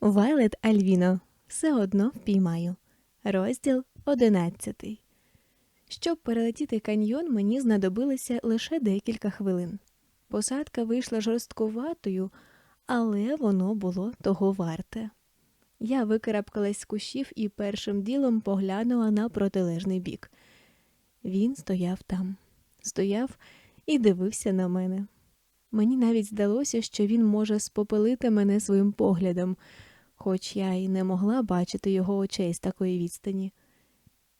Вайлет Альвіно. Все одно впіймаю. Розділ одинадцятий. Щоб перелетіти каньйон, мені знадобилося лише декілька хвилин. Посадка вийшла жорсткуватою, але воно було того варте. Я викарабкалась з кущів і першим ділом поглянула на протилежний бік. Він стояв там, стояв і дивився на мене. Мені навіть здалося, що він може спопелити мене своїм поглядом, хоч я й не могла бачити його очей з такої відстані.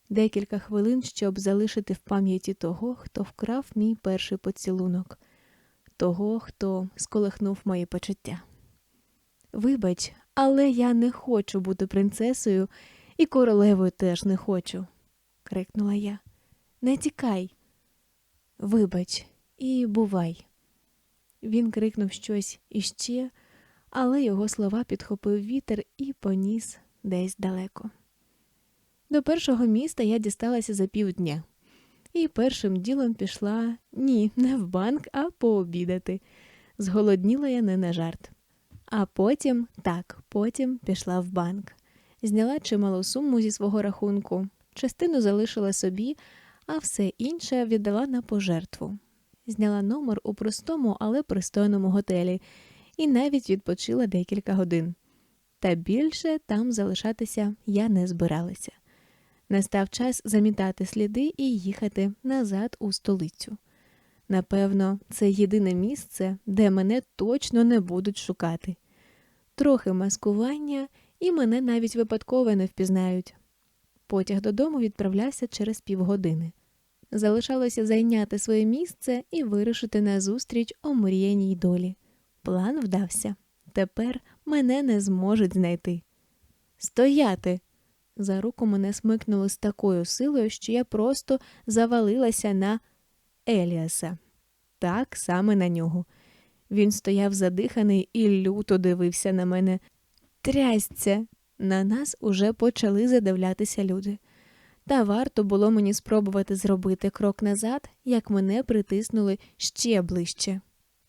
Декілька хвилин, щоб залишити в пам'яті того, хто вкрав мій перший поцілунок, того, хто сколихнув мої почуття. Вибач, але я не хочу бути принцесою і королевою теж не хочу, крикнула я. Не тікай. Вибач, і бувай. Він крикнув щось іще, але його слова підхопив вітер і поніс десь далеко. До першого міста я дісталася за півдня, і першим ділом пішла ні, не в банк, а пообідати. Зголодніла я не на жарт. А потім, так, потім пішла в банк. Зняла чималу суму зі свого рахунку, частину залишила собі, а все інше віддала на пожертву. Зняла номер у простому, але пристойному готелі і навіть відпочила декілька годин. Та більше там залишатися я не збиралася. Настав час замітати сліди і їхати назад у столицю. Напевно, це єдине місце, де мене точно не будуть шукати. Трохи маскування, і мене навіть випадково не впізнають. Потяг додому відправлявся через півгодини. Залишалося зайняти своє місце і вирушити на зустріч омріяній долі. План вдався. Тепер мене не зможуть знайти. Стояти! За руку мене смикнуло з такою силою, що я просто завалилася на Еліаса. Так саме на нього. Він стояв задиханий і люто дивився на мене. Трясця! На нас уже почали задивлятися люди. Та варто було мені спробувати зробити крок назад, як мене притиснули ще ближче.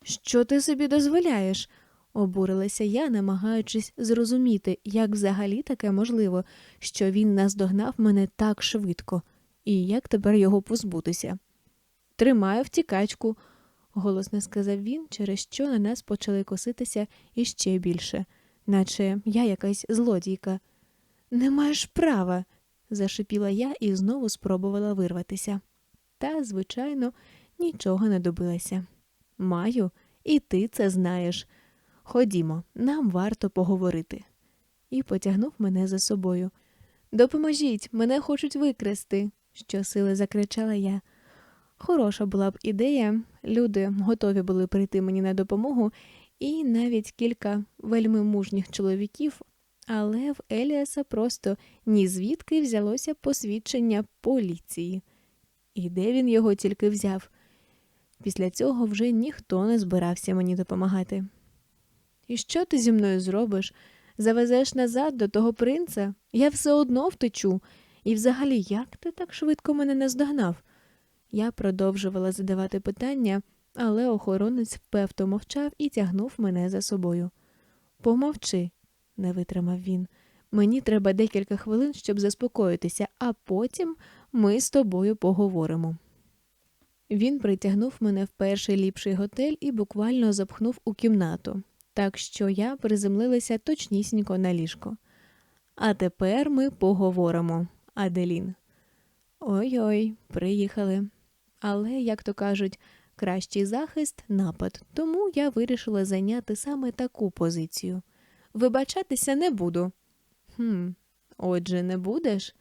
Що ти собі дозволяєш? обурилася я, намагаючись зрозуміти, як взагалі таке можливо, що він наздогнав мене так швидко, і як тепер його позбутися. Тримаю втікачку, голосно сказав він, через що на нас почали коситися іще більше, наче я якась злодійка. Не маєш права, зашипіла я і знову спробувала вирватися. Та, звичайно, нічого не добилася. Маю, і ти це знаєш. Ходімо, нам варто поговорити. І потягнув мене за собою. Допоможіть, мене хочуть викрасти, щосили закричала я. Хороша була б ідея, люди готові були прийти мені на допомогу, і навіть кілька вельми мужніх чоловіків, але в Еліаса просто ні звідки взялося посвідчення поліції. І де він його тільки взяв? Після цього вже ніхто не збирався мені допомагати. І що ти зі мною зробиш? Завезеш назад до того принца? Я все одно втечу. І взагалі, як ти так швидко мене наздогнав? Я продовжувала задавати питання, але охоронець впевто мовчав і тягнув мене за собою. Помовчи, не витримав він. Мені треба декілька хвилин, щоб заспокоїтися, а потім ми з тобою поговоримо. Він притягнув мене в перший ліпший готель і буквально запхнув у кімнату, так що я приземлилася точнісінько на ліжко. А тепер ми поговоримо, Аделін. Ой ой, приїхали. Але, як то кажуть, кращий захист напад, тому я вирішила зайняти саме таку позицію. Вибачатися не буду. «Хм, Отже, не будеш?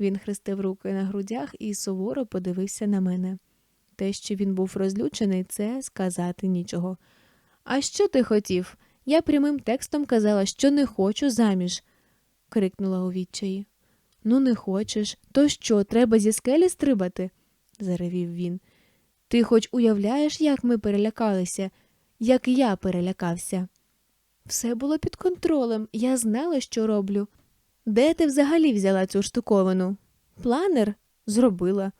Він хрестив руки на грудях і суворо подивився на мене. Те, що він був розлючений, це сказати нічого. А що ти хотів? Я прямим текстом казала, що не хочу заміж, крикнула у відчаї. Ну, не хочеш, то що, треба зі скелі стрибати? заревів він. Ти хоч уявляєш, як ми перелякалися, як я перелякався. Все було під контролем, я знала, що роблю. Де ти взагалі взяла цю штуковину? Планер? Зробила.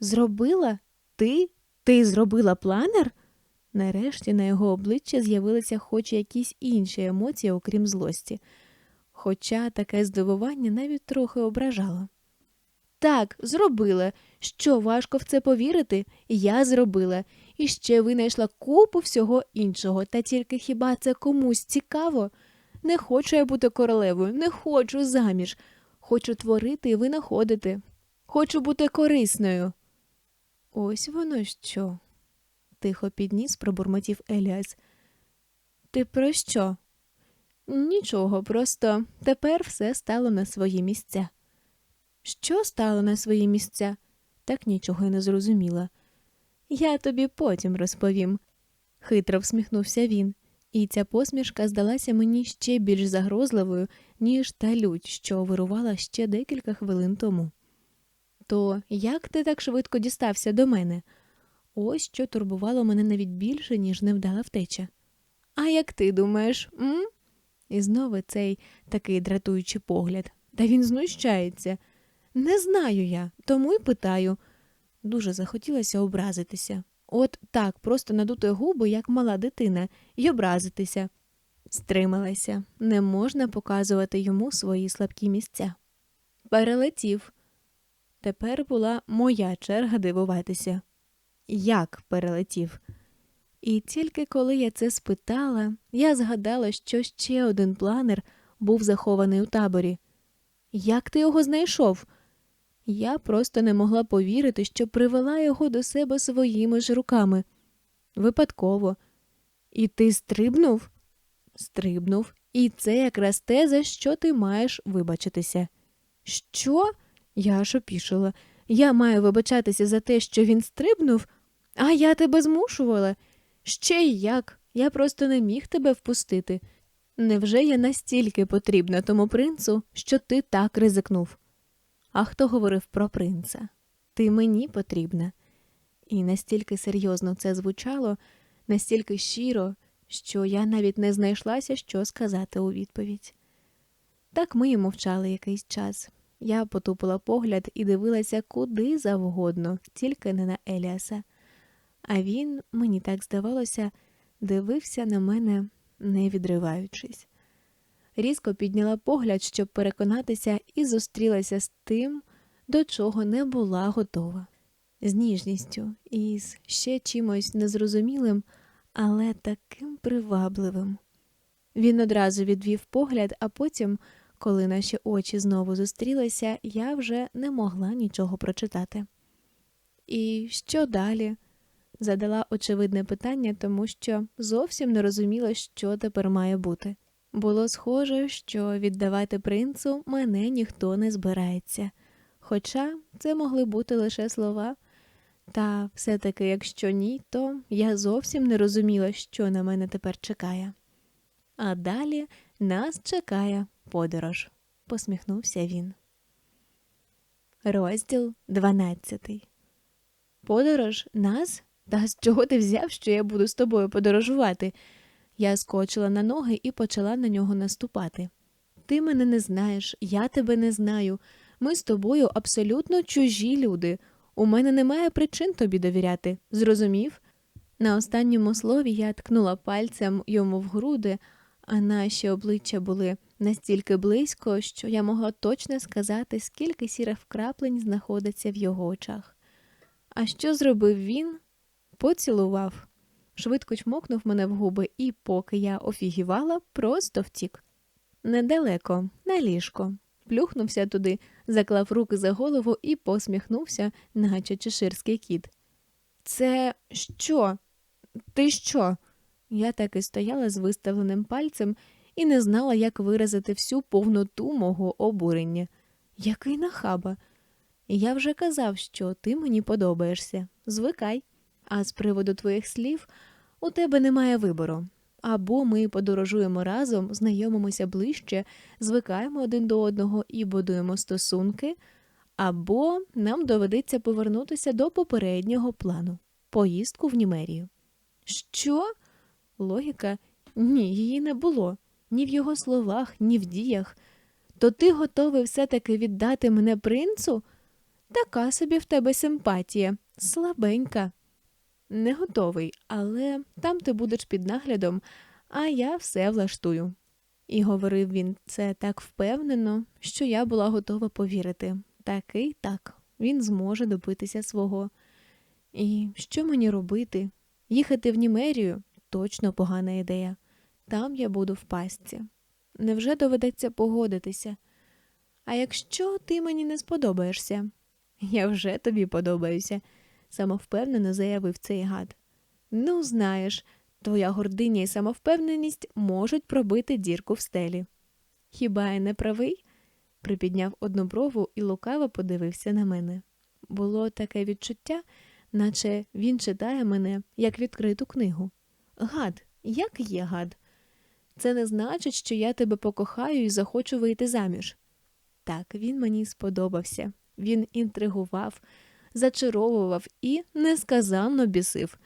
Зробила? Ти? Ти зробила планер? Нарешті на його обличчі з'явилися хоч якісь інші емоції, окрім злості, хоча таке здивування навіть трохи ображало. Так, зробила. Що важко в це повірити? Я зробила. І ще винайшла купу всього іншого, та тільки хіба це комусь цікаво? Не хочу я бути королевою, не хочу заміж. Хочу творити і винаходити. Хочу бути корисною. Ось воно що. тихо підніс, пробурмотів Еліас. Ти про що? Нічого, просто тепер все стало на свої місця. Що стало на свої місця? Так нічого й не зрозуміла. Я тобі потім розповім, хитро всміхнувся він, і ця посмішка здалася мені ще більш загрозливою, ніж та лють, що вирувала ще декілька хвилин тому. То як ти так швидко дістався до мене? Ось що турбувало мене навіть більше, ніж невдала втеча. А як ти думаєш, м? І знову цей такий дратуючий погляд. Та він знущається. Не знаю я, тому й питаю. Дуже захотілося образитися. От так, просто надути губи, як мала дитина, й образитися. Стрималася, не можна показувати йому свої слабкі місця. Перелетів. Тепер була моя черга дивуватися. Як перелетів? І тільки коли я це спитала, я згадала, що ще один планер був захований у таборі. Як ти його знайшов? Я просто не могла повірити, що привела його до себе своїми ж руками. Випадково. І ти стрибнув? Стрибнув. І це якраз те, за що ти маєш вибачитися. Що? Я аж опішила. Я маю вибачатися за те, що він стрибнув, а я тебе змушувала. Ще й як. Я просто не міг тебе впустити. Невже я настільки потрібна тому принцу, що ти так ризикнув? А хто говорив про принца? Ти мені потрібна. І настільки серйозно це звучало, настільки щиро, що я навіть не знайшлася, що сказати у відповідь. Так ми й мовчали якийсь час. Я потупила погляд і дивилася куди завгодно, тільки не на Еліаса. А він, мені так здавалося, дивився на мене, не відриваючись. Різко підняла погляд, щоб переконатися, і зустрілася з тим, до чого не була готова, з ніжністю і з ще чимось незрозумілим, але таким привабливим. Він одразу відвів погляд, а потім, коли наші очі знову зустрілися, я вже не могла нічого прочитати. І що далі? задала очевидне питання, тому що зовсім не розуміла, що тепер має бути. Було схоже, що віддавати принцу мене ніхто не збирається, хоча це могли бути лише слова. Та все-таки, якщо ні, то я зовсім не розуміла, що на мене тепер чекає. А далі нас чекає подорож, посміхнувся він. Розділ 12 Подорож нас? Та з чого ти взяв, що я буду з тобою подорожувати? Я скочила на ноги і почала на нього наступати. Ти мене не знаєш, я тебе не знаю. Ми з тобою абсолютно чужі люди. У мене немає причин тобі довіряти. Зрозумів? На останньому слові я ткнула пальцем йому в груди, наші обличчя були настільки близько, що я могла точно сказати, скільки сірих вкраплень знаходиться в його очах. А що зробив він? Поцілував швидко чмокнув мене в губи і, поки я офігівала, просто втік. Недалеко, на ліжко. Плюхнувся туди, заклав руки за голову і посміхнувся, наче чеширський кіт. Це що? Ти що? Я так і стояла з виставленим пальцем і не знала, як виразити всю повноту мого обурення. Який нахаба? Я вже казав, що ти мені подобаєшся. Звикай. А з приводу твоїх слів у тебе немає вибору. Або ми подорожуємо разом, знайомимося ближче, звикаємо один до одного і будуємо стосунки, або нам доведеться повернутися до попереднього плану поїздку в Німерію. Що? Логіка? Ні, її не було ні в його словах, ні в діях. То ти готовий все-таки віддати мене принцу? Така собі в тебе симпатія, слабенька. Не готовий, але там ти будеш під наглядом, а я все влаштую. І говорив він це так впевнено, що я була готова повірити. Такий так, він зможе добитися свого. І що мені робити? Їхати в Німерію точно погана ідея. Там я буду в пастці. Невже доведеться погодитися? А якщо ти мені не сподобаєшся? Я вже тобі подобаюся, самовпевнено заявив цей гад. Ну, знаєш, твоя гординя і самовпевненість можуть пробити дірку в стелі. Хіба я не правий? припідняв одну брову і лукаво подивився на мене. Було таке відчуття, наче він читає мене як відкриту книгу. Гад, як є гад? Це не значить, що я тебе покохаю і захочу вийти заміж. Так, він мені сподобався. Він інтригував, зачаровував і несказанно бісив,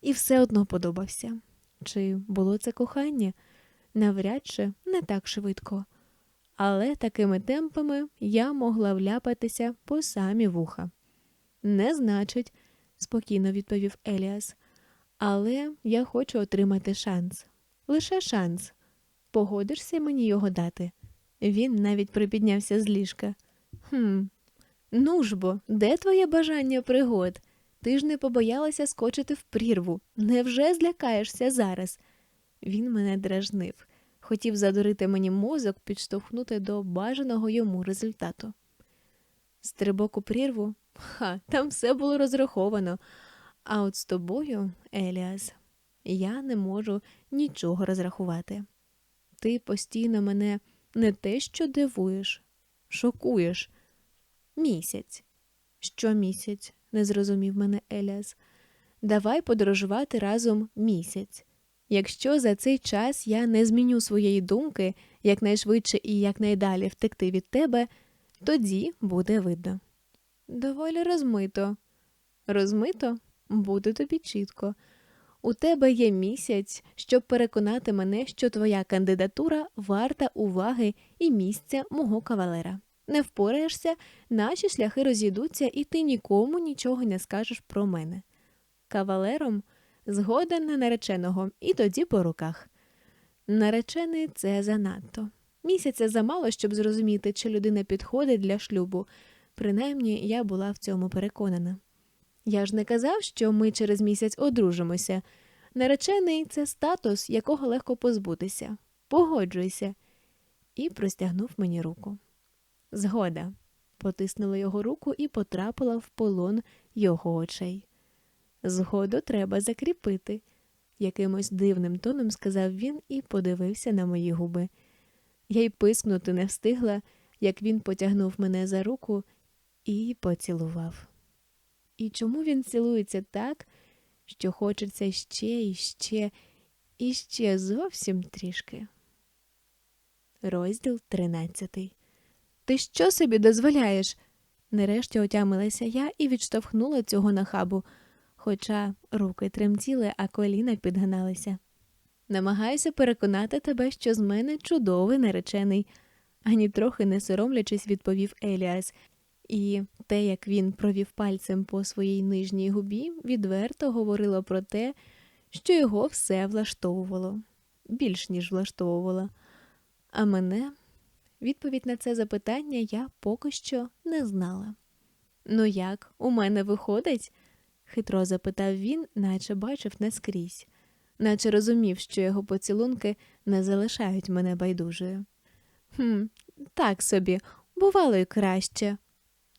і все одно подобався. Чи було це кохання? Навряд чи не так швидко. Але такими темпами я могла вляпатися по самі вуха. Не значить, спокійно відповів Еліас. Але я хочу отримати шанс. Лише шанс. Погодишся мені його дати? Він навіть припіднявся з ліжка. Хм, ну ж бо, де твоє бажання пригод? Ти ж не побоялася скочити в прірву. Невже злякаєшся зараз? Він мене дражнив, хотів задурити мені мозок, підштовхнути до бажаного йому результату. Стрибок у прірву? Ха, там все було розраховано. А от з тобою, Еліас, я не можу нічого розрахувати. Ти постійно мене не те, що дивуєш, шокуєш. Місяць. Що місяць? не зрозумів мене Еліас. Давай подорожувати разом місяць. Якщо за цей час я не зміню своєї думки якнайшвидше і якнайдалі втекти від тебе, тоді буде видно. Доволі розмито. Розмито буде тобі чітко. У тебе є місяць, щоб переконати мене, що твоя кандидатура варта уваги і місця мого кавалера. Не впораєшся, наші шляхи розійдуться, і ти нікому нічого не скажеш про мене. Кавалером згода на нареченого, і тоді по руках. Наречений це занадто. Місяця замало, щоб зрозуміти, чи людина підходить для шлюбу. Принаймні, я була в цьому переконана. Я ж не казав, що ми через місяць одружимося. Наречений це статус, якого легко позбутися. Погоджуйся. І простягнув мені руку. Згода. Потиснула його руку і потрапила в полон його очей. Згоду треба закріпити, якимось дивним тоном сказав він і подивився на мої губи. Я й пискнути не встигла, як він потягнув мене за руку і поцілував. І чому він цілується так, що хочеться ще і ще, і ще зовсім трішки? Розділ тринадцятий. Ти що собі дозволяєш? Нарешті отямилася я і відштовхнула цього нахабу, хоча руки тремтіли, а коліна підгиналися. Намагаюся переконати тебе, що з мене чудовий наречений, ані трохи не соромлячись, відповів Еліас, і те, як він провів пальцем по своїй нижній губі, відверто говорило про те, що його все влаштовувало, більш ніж влаштовувало. А мене відповідь на це запитання я поки що не знала. Ну як, у мене виходить? хитро запитав він, наче бачив наскрізь, наче розумів, що його поцілунки не залишають мене байдужою. «Хм, Так собі, бувало й краще.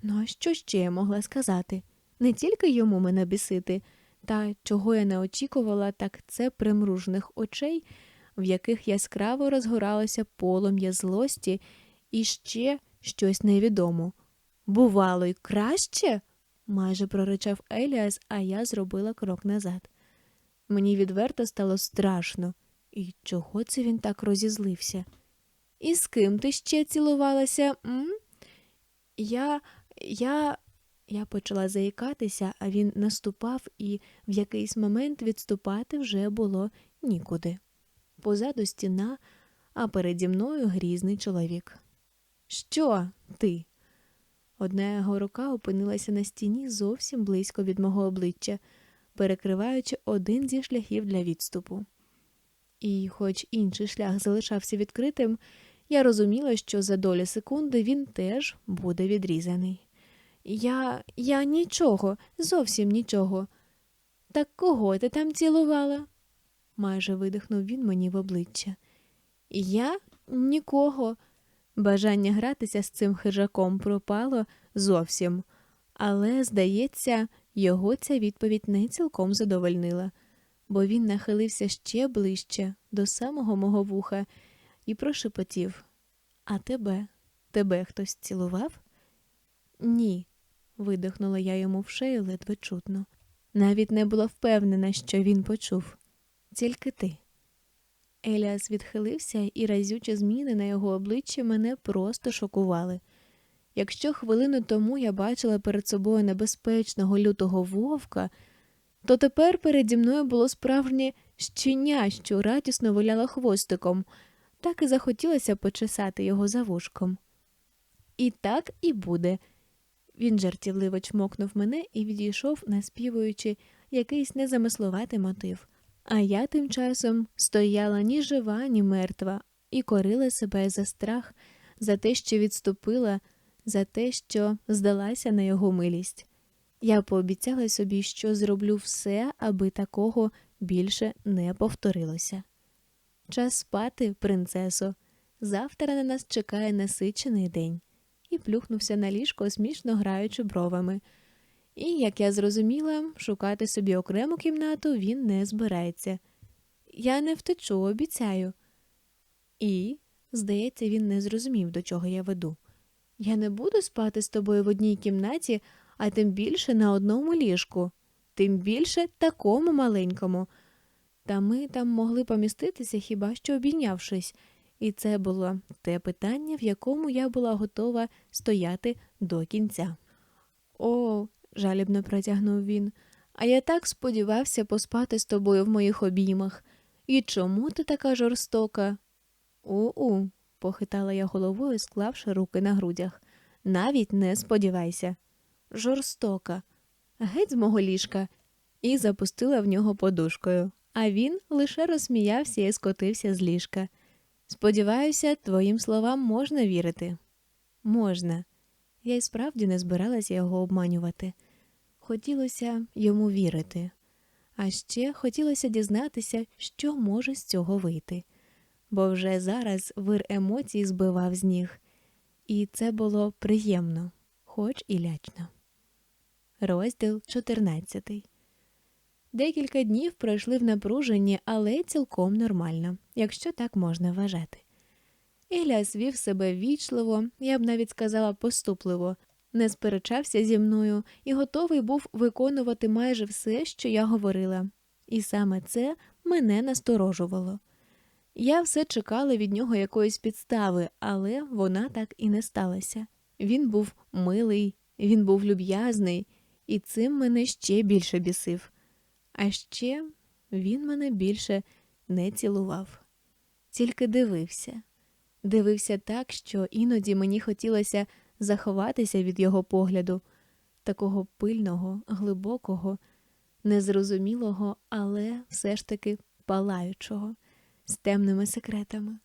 Ну, а що ще я могла сказати? Не тільки йому мене бісити, та чого я не очікувала, так це примружних очей, в яких яскраво розгоралося полум'я злості і ще щось невідомо. Бувало, й краще? майже проричав Еліас, а я зробила крок назад. Мені відверто стало страшно, і чого це він так розізлився? І з ким ти ще цілувалася? м? Я. Я. Я почала заїкатися, а він наступав, і в якийсь момент відступати вже було нікуди. Позаду стіна, а переді мною грізний чоловік. Що ти? Одна його рука опинилася на стіні зовсім близько від мого обличчя. перекриваючи один зі шляхів для відступу. І, хоч інший шлях залишався відкритим, я розуміла, що за долі секунди він теж буде відрізаний. Я. я нічого, зовсім нічого. Так кого ти там цілувала? майже видихнув він мені в обличчя. Я нікого. Бажання гратися з цим хижаком пропало зовсім, але, здається, його ця відповідь не цілком задовольнила, бо він нахилився ще ближче до самого мого вуха і прошепотів А тебе? Тебе хтось цілував? Ні, видихнула я йому в шею ледве чутно. Навіть не була впевнена, що він почув. Тільки ти. Еліас відхилився, і разючі зміни на його обличчі мене просто шокували. Якщо хвилину тому я бачила перед собою небезпечного лютого вовка, то тепер переді мною було справжнє щеня, що радісно виляло хвостиком, так і захотілося почесати його за вушком. І так і буде. Він жартівливо чмокнув мене і відійшов, наспівуючи якийсь незамисловатий мотив. А я тим часом стояла ні жива, ні мертва, і корила себе за страх, за те, що відступила, за те, що здалася на його милість. Я пообіцяла собі, що зроблю все, аби такого більше не повторилося. Час спати, принцесо. Завтра на нас чекає насичений день, плюхнувся на ліжко, смішно граючи бровами. І, як я зрозуміла, шукати собі окрему кімнату він не збирається. Я не втечу, обіцяю. І, здається, він не зрозумів, до чого я веду. Я не буду спати з тобою в одній кімнаті, а тим більше на одному ліжку, тим більше такому маленькому. Та ми там могли поміститися хіба що обійнявшись, і це було те питання, в якому я була готова стояти до кінця. О, жалібно протягнув він, а я так сподівався поспати з тобою в моїх обіймах. І чому ти така жорстока? У-у, похитала я головою, склавши руки на грудях. Навіть не сподівайся. Жорстока. Геть з мого ліжка, і запустила в нього подушкою, а він лише розсміявся і скотився з ліжка. Сподіваюся, твоїм словам можна вірити. Можна. Я й справді не збиралася його обманювати. Хотілося йому вірити, а ще хотілося дізнатися, що може з цього вийти, бо вже зараз вир емоцій збивав з ніг, і це було приємно, хоч і лячно. Розділ 14 Декілька днів пройшли в напруженні, але цілком нормально, якщо так можна вважати. Еліас вів себе вічливо, я б навіть сказала поступливо, не сперечався зі мною і готовий був виконувати майже все, що я говорила, і саме це мене насторожувало. Я все чекала від нього якоїсь підстави, але вона так і не сталася. Він був милий, він був люб'язний, і цим мене ще більше бісив. А ще він мене більше не цілував, тільки дивився, дивився так, що іноді мені хотілося заховатися від його погляду, такого пильного, глибокого, незрозумілого, але все ж таки палаючого, з темними секретами.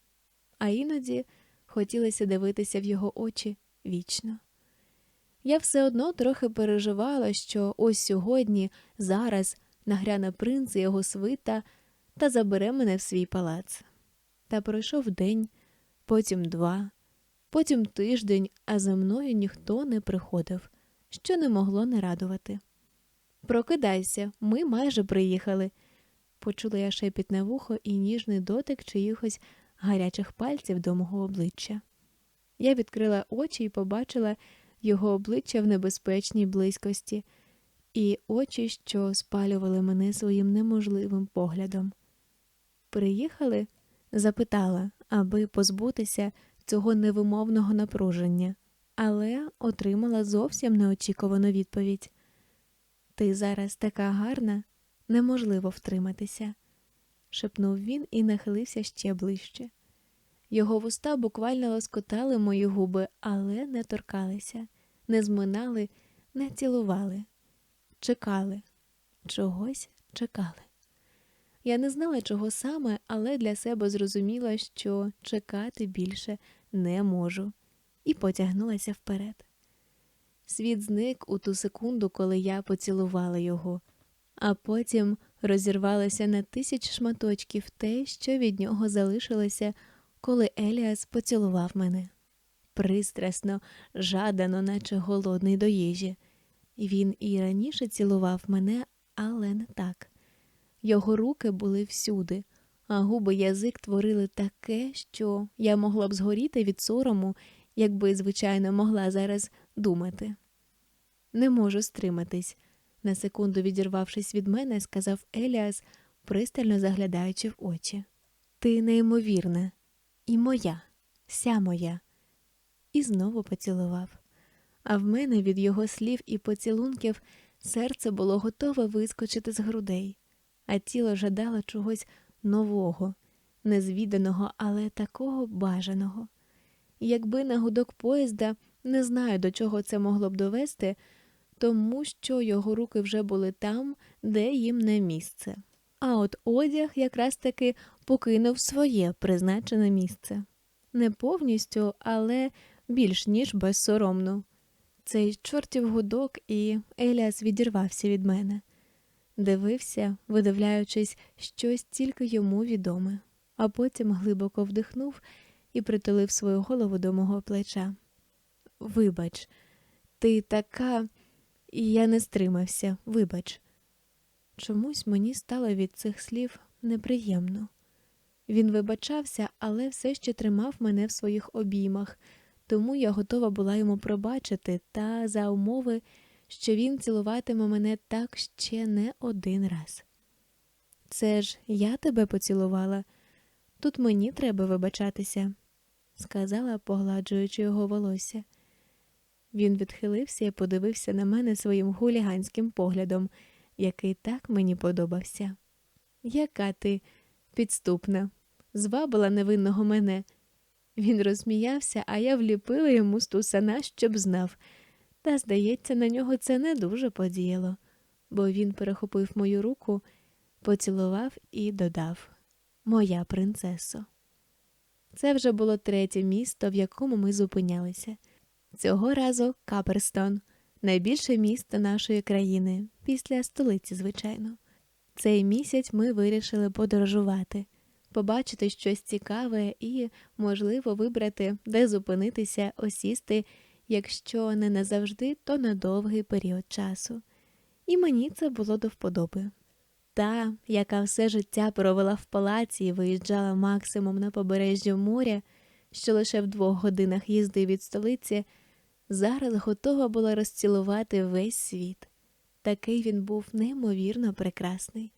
А іноді хотілося дивитися в його очі вічно. Я все одно трохи переживала, що ось сьогодні, зараз нагряне принц і його свита та забере мене в свій палац. Та пройшов день, потім два, потім тиждень, а за мною ніхто не приходив, що не могло не радувати. Прокидайся, ми майже приїхали. Почула я шепіт на вухо і ніжний дотик чиїхось гарячих пальців до мого обличчя. Я відкрила очі і побачила його обличчя в небезпечній близькості, і очі, що спалювали мене своїм неможливим поглядом. Приїхали? запитала, аби позбутися цього невимовного напруження, але отримала зовсім неочікувану відповідь. Ти зараз така гарна, неможливо втриматися, шепнув він і нахилився ще ближче. Його вуста буквально лоскотали мої губи, але не торкалися, не зминали, не цілували, чекали, чогось чекали. Я не знала, чого саме, але для себе зрозуміла, що чекати більше не можу, і потягнулася вперед. Світ зник у ту секунду, коли я поцілувала його, а потім розірвалося на тисяч шматочків те, що від нього залишилося, коли Еліас поцілував мене. Пристрасно, жадано, наче голодний до їжі. Він і раніше цілував мене, але не так. Його руки були всюди, а губи язик творили таке, що я могла б згоріти від сорому, якби, звичайно, могла зараз думати. Не можу стриматись, на секунду відірвавшись від мене, сказав Еліас, пристально заглядаючи в очі. Ти неймовірна, і моя, вся моя. І знову поцілував. А в мене від його слів і поцілунків серце було готове вискочити з грудей, а тіло жадало чогось нового, незвіданого, але такого бажаного. Якби на гудок поїзда не знаю, до чого це могло б довести, тому що його руки вже були там, де їм не місце. А от одяг якраз таки покинув своє призначене місце. Не повністю, але більш ніж безсоромно. Цей чортів гудок, і Еліас відірвався від мене, дивився, видивляючись щось тільки йому відоме, а потім глибоко вдихнув і притулив свою голову до мого плеча. Вибач, ти така, і я не стримався, вибач. Чомусь мені стало від цих слів неприємно. Він вибачався, але все ще тримав мене в своїх обіймах, тому я готова була йому пробачити та за умови, що він цілуватиме мене так ще не один раз. Це ж я тебе поцілувала, тут мені треба вибачатися, сказала, погладжуючи його волосся. Він відхилився і подивився на мене своїм гуліганським поглядом, який так мені подобався. Яка ти підступна, звабила невинного мене. Він розсміявся, а я вліпила йому стусана, щоб знав. Та, здається, на нього це не дуже подіяло, бо він перехопив мою руку, поцілував і додав Моя принцесо. Це вже було третє місто, в якому ми зупинялися. Цього разу Каперстон, найбільше місто нашої країни, після столиці, звичайно. Цей місяць ми вирішили подорожувати, побачити щось цікаве і, можливо, вибрати, де зупинитися, осісти, якщо не назавжди, то на довгий період часу. І мені це було до вподоби. Та, яка все життя провела в палаці і виїжджала максимум на побережжя моря, що лише в двох годинах їзди від столиці, зараз готова була розцілувати весь світ. Такий він був неймовірно прекрасний.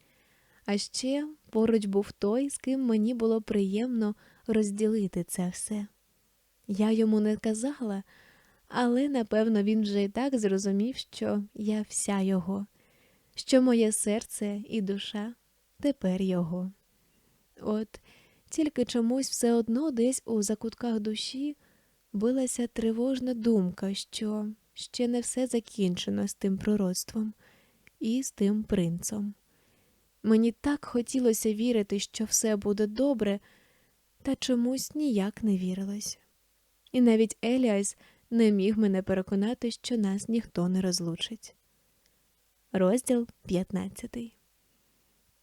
А ще поруч був той, з ким мені було приємно розділити це все. Я йому не казала, але напевно він вже і так зрозумів, що я вся його, що моє серце і душа тепер його. От тільки чомусь все одно десь у закутках душі билася тривожна думка, що ще не все закінчено з тим пророцтвом і з тим принцом. Мені так хотілося вірити, що все буде добре, та чомусь ніяк не вірилось. І навіть Еліас не міг мене переконати, що нас ніхто не розлучить. Розділ 15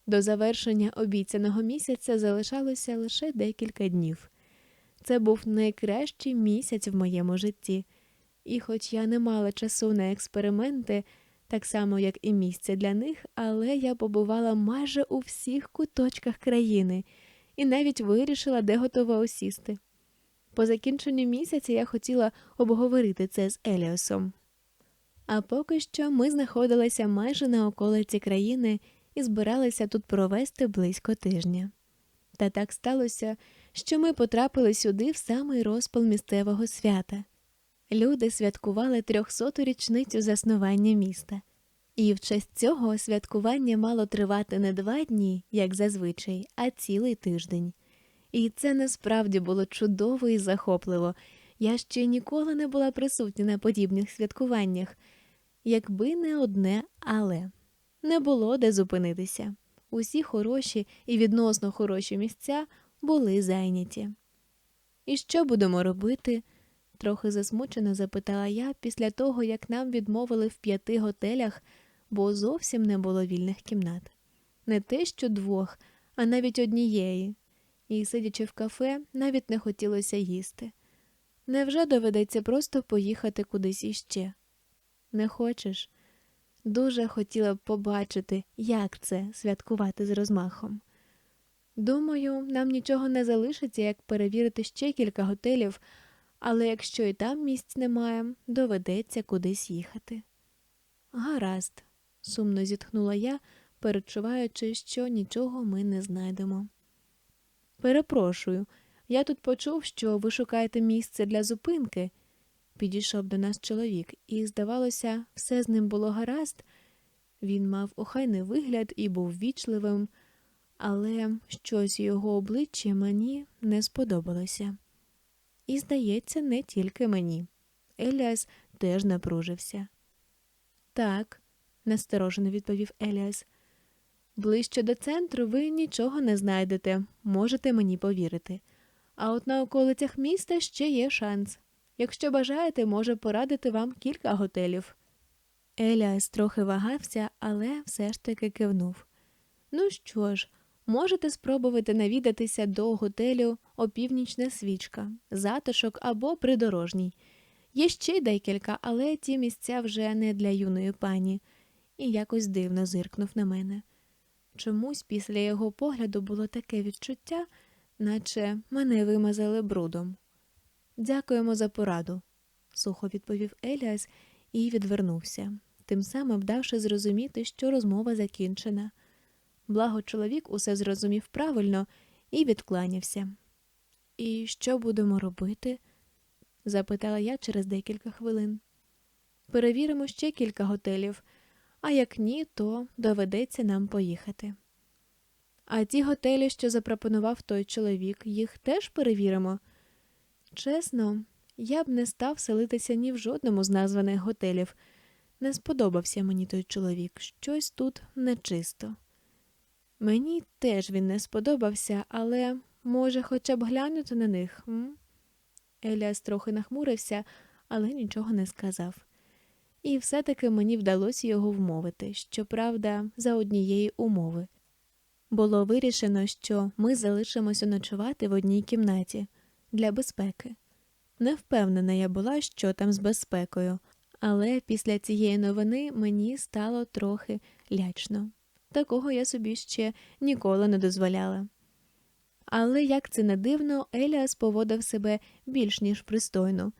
До завершення обіцяного місяця залишалося лише декілька днів. Це був найкращий місяць в моєму житті, і, хоч я не мала часу на експерименти, так само, як і місце для них, але я побувала майже у всіх куточках країни і навіть вирішила, де готова осісти. По закінченню місяця я хотіла обговорити це з Еліосом. А поки що ми знаходилися майже на околиці країни і збиралися тут провести близько тижня. Та так сталося, що ми потрапили сюди в самий розпал місцевого свята. Люди святкували трьохсоту річницю заснування міста, і в честь цього святкування мало тривати не два дні, як зазвичай, а цілий тиждень. І це насправді було чудово і захопливо. Я ще ніколи не була присутня на подібних святкуваннях, якби не одне але. не було де зупинитися. Усі хороші і відносно хороші місця були зайняті. І що будемо робити? Трохи засмучено запитала я після того, як нам відмовили в п'яти готелях, бо зовсім не було вільних кімнат. Не те, що двох, а навіть однієї. І, сидячи в кафе, навіть не хотілося їсти. Невже доведеться просто поїхати кудись іще? Не хочеш? Дуже хотіла б побачити, як це святкувати з розмахом. Думаю, нам нічого не залишиться, як перевірити ще кілька готелів, але якщо і там місць немає, доведеться кудись їхати. Гаразд, сумно зітхнула я, перечуваючи, що нічого ми не знайдемо. Перепрошую, я тут почув, що ви шукаєте місце для зупинки. Підійшов до нас чоловік, і, здавалося, все з ним було гаразд. Він мав охайний вигляд і був вічливим, але щось у його обличчі мені не сподобалося. І, здається, не тільки мені. Еліас теж напружився. Так, насторожено відповів Еліас. Ближче до центру ви нічого не знайдете, можете мені повірити. А от на околицях міста ще є шанс. Якщо бажаєте, може порадити вам кілька готелів. Еліас трохи вагався, але все ж таки кивнув. Ну що ж, можете спробувати навідатися до готелю опівнічна свічка, затишок або придорожній. Є ще декілька, але ті місця вже не для юної пані, і якось дивно зиркнув на мене. Чомусь після його погляду було таке відчуття, наче мене вимазали брудом. Дякуємо за пораду, сухо відповів Еліас і відвернувся, тим самим давши зрозуміти, що розмова закінчена. Благо чоловік усе зрозумів правильно і відкланявся. І що будемо робити? запитала я через декілька хвилин. Перевіримо ще кілька готелів, а як ні, то доведеться нам поїхати. А ті готелі, що запропонував той чоловік, їх теж перевіримо. Чесно, я б не став селитися ні в жодному з названих готелів. Не сподобався мені той чоловік, щось тут нечисто. Мені теж він не сподобався, але, може, хоча б глянути на них. М? Еліас трохи нахмурився, але нічого не сказав. І все-таки мені вдалося його вмовити, щоправда, за однієї умови. Було вирішено, що ми залишимося ночувати в одній кімнаті для безпеки. Не впевнена я була, що там з безпекою, але після цієї новини мені стало трохи лячно. Такого я собі ще ніколи не дозволяла. Але як це не дивно, Еліас поводив себе більш ніж пристойно.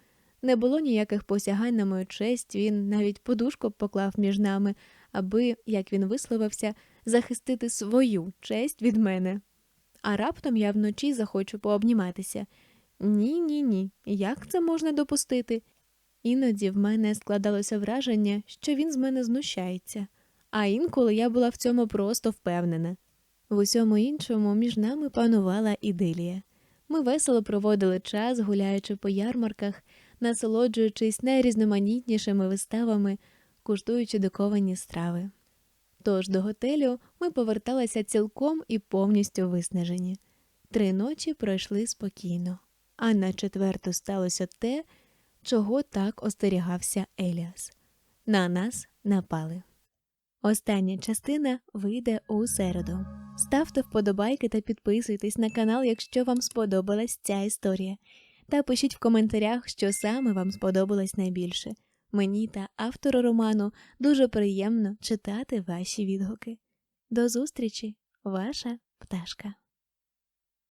Не було ніяких посягань на мою честь, він навіть подушку поклав між нами, аби, як він висловився, захистити свою честь від мене. А раптом я вночі захочу пообніматися. Ні, ні, ні. Як це можна допустити? Іноді в мене складалося враження, що він з мене знущається, а інколи я була в цьому просто впевнена. В усьому іншому між нами панувала ідилія. Ми весело проводили час, гуляючи по ярмарках, насолоджуючись найрізноманітнішими виставами, куштуючи диковані страви. Тож до готелю ми поверталися цілком і повністю виснажені. Три ночі пройшли спокійно, а на четверту сталося те, чого так остерігався Еліас. На нас напали. Остання частина вийде у середу. Ставте вподобайки та підписуйтесь на канал, якщо вам сподобалась ця історія. Та пишіть в коментарях, що саме вам сподобалось найбільше. Мені та автору роману дуже приємно читати ваші відгуки. До зустрічі, ваша пташка.